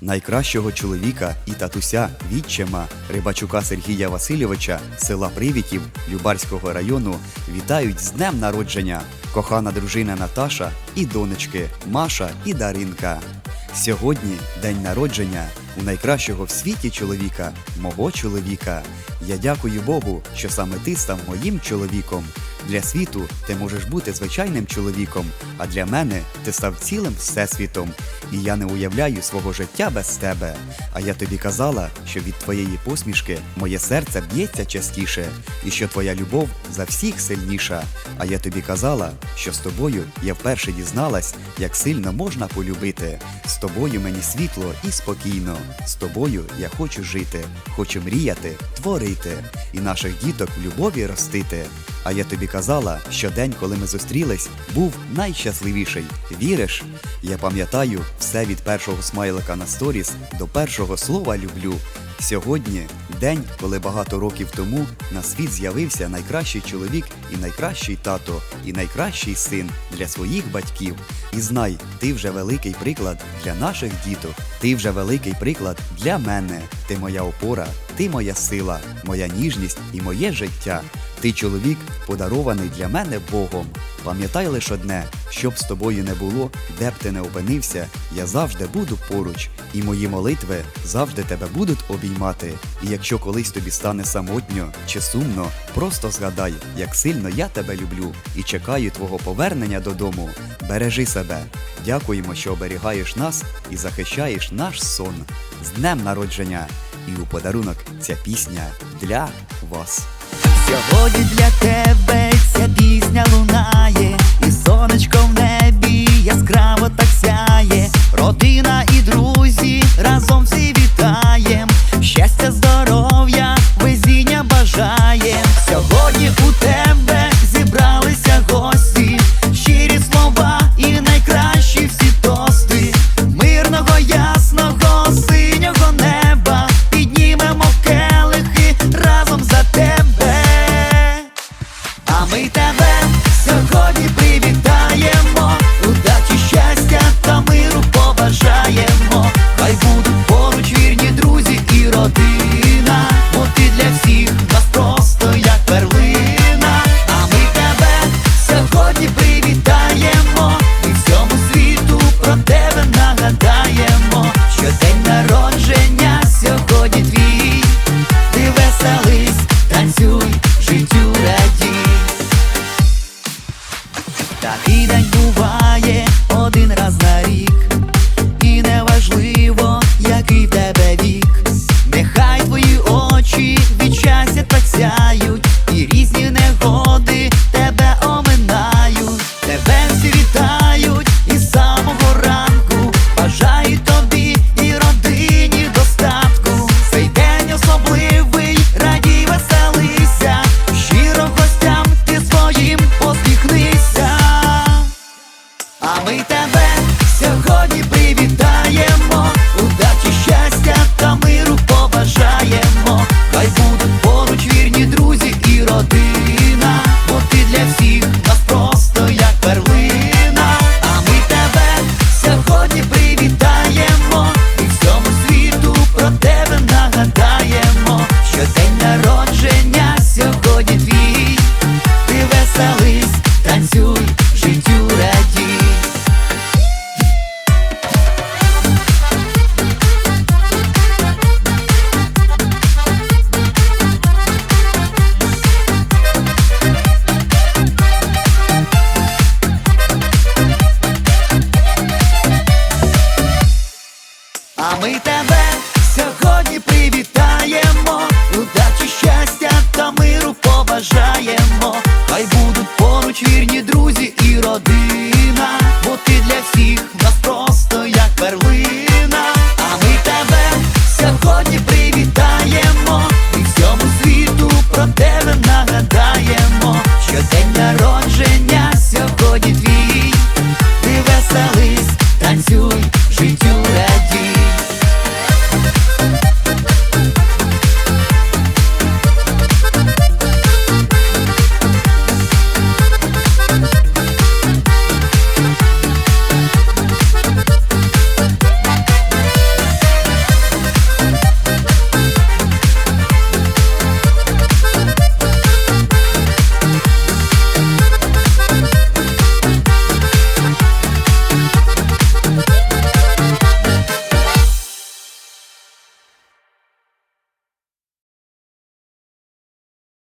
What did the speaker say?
найкращого чоловіка і татуся відчима Рибачука Сергія Васильовича села Привітів Любарського району вітають з днем народження кохана дружина Наташа і донечки Маша і Даринка. Сьогодні день народження у найкращого в світі чоловіка, мого чоловіка. Я дякую Богу, що саме ти став моїм чоловіком. Для світу ти можеш бути звичайним чоловіком, а для мене ти став цілим всесвітом. І я не уявляю свого життя без тебе. А я тобі казала, що від твоєї посмішки моє серце б'ється частіше, і що твоя любов за всіх сильніша. А я тобі казала, що з тобою я вперше дізналась, як сильно можна полюбити. З тобою мені світло і спокійно. З тобою я хочу жити, хочу мріяти, творити і наших діток в любові ростити. А я тобі казала, що день, коли ми зустрілись, був найщасливіший. Віриш? Я пам'ятаю все від першого смайлика на сторіс до першого слова люблю. Сьогодні день, коли багато років тому на світ з'явився найкращий чоловік і найкращий тато, і найкращий син для своїх батьків. І знай, ти вже великий приклад для наших діток. Ти вже великий приклад для мене. Ти моя опора, ти моя сила, моя ніжність і моє життя. Ти чоловік, подарований для мене Богом. Пам'ятай лише одне, щоб з тобою не було, де б ти не опинився, я завжди буду поруч, і мої молитви завжди тебе будуть обіймати. І якщо колись тобі стане самотньо чи сумно, просто згадай, як сильно я тебе люблю і чекаю твого повернення додому. Бережи себе. Дякуємо, що оберігаєш нас і захищаєш наш сон. З днем народження! І у подарунок ця пісня для вас. Сьогодні для тебе ця пісня лунає, і сонечко в небі яскраво так сяє. Родина і друзі разом всі вітаєм. Який в тебе вік. Нехай твої очі від щастя так сяють, і різні негоди тебе оминають, тебе всі ми тебе сьогодні привітаємо, удачі, щастя та миру побажаємо.